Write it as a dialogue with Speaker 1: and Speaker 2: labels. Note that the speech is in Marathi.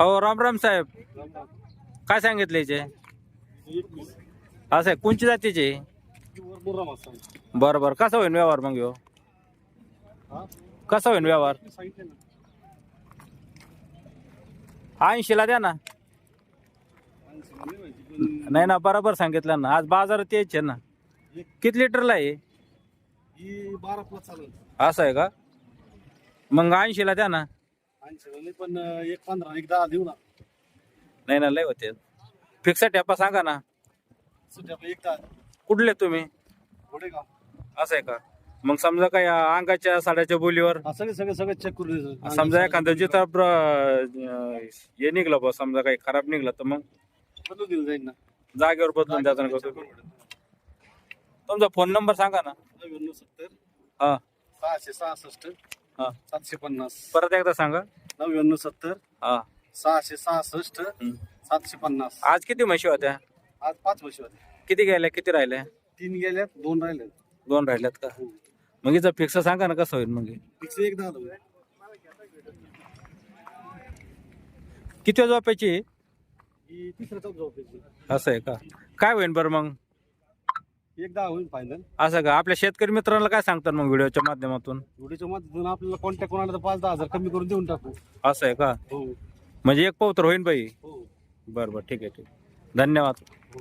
Speaker 1: हो राम राम साहेब. काय सांगितले याचे असं आहे कोणची जातीचे? बरं बरं. कसा होईन व्यवहार मग ह्यो? कसा होईन व्यवहार? ऐंशीला द्या ना. नाही ना बरोबर सांगितलं ना. आज बाजारात यायचे ना. किती लिटरला आहे?
Speaker 2: ही बारा प्लस चालेल.
Speaker 1: असं आहे का? मग ऐंशीला द्या ना.
Speaker 2: ऐंशी पण एक पंधरा एक दहा देऊ ना.
Speaker 1: नाही ना लय होते. फिक्स टॅपा सांगा ना.
Speaker 2: एक दहा.
Speaker 1: कुठले तुम्ही?
Speaker 2: का
Speaker 1: असं आहे का? मग समजा काय अंगाच्या साड्याच्या बोलीवर.
Speaker 2: हा सगळे सगळे सगळे चेक करू.
Speaker 1: समजा एखादं जिथं हे निघलं बा समजा काही खराब निघलं तर मग?
Speaker 2: बदलून दिलं जाईल ना.
Speaker 1: जागेवर बदलून द्यायचं ना कसं तुमचा फोन नंबर सांगा ना.
Speaker 2: नव्याण्णव सत्तर.
Speaker 1: हा.
Speaker 2: सहाशे सहासष्ट.
Speaker 1: हा.
Speaker 2: सातशे पन्नास.
Speaker 1: परत एकदा सांगा.
Speaker 2: नव्याण्णव सत्तर.
Speaker 1: हा.
Speaker 2: सहाशे सहासष्ट.
Speaker 1: हम्म.
Speaker 2: सातशे पन्नास.
Speaker 1: आज किती म्हशी होत्या?
Speaker 2: आज पाच वर्ष होते
Speaker 1: किती गेल्या किती राहिल्या?
Speaker 2: तीन गेल्यात दोन राहिले
Speaker 1: दोन राहिल्यात का? मग हिचं फिक्स सांगा ना कसं होईल मग हे?
Speaker 2: फिक्स एक दहा देऊ.
Speaker 1: किती झोपायची
Speaker 2: ही तिसऱ्या
Speaker 1: असं आहे का? काय होईल बरं मग?
Speaker 2: एक दहा होईल फायनल
Speaker 1: असं का? आपल्या शेतकरी मित्रांना काय सांगतात मग व्हिडिओच्या माध्यमातून?
Speaker 2: व्हिडिओच्या माध्यमातून आपल्याला कॉन्टॅक्ट कोणाला तर पाच दहा हजार कमी करून देऊन टाकू.
Speaker 1: असं आहे का?
Speaker 2: हो.
Speaker 1: म्हणजे एक पवित्र होईन बाई?
Speaker 2: हो.
Speaker 1: बरं बरं ठीक आहे ठीक आहे. धन्यवाद.
Speaker 2: हो.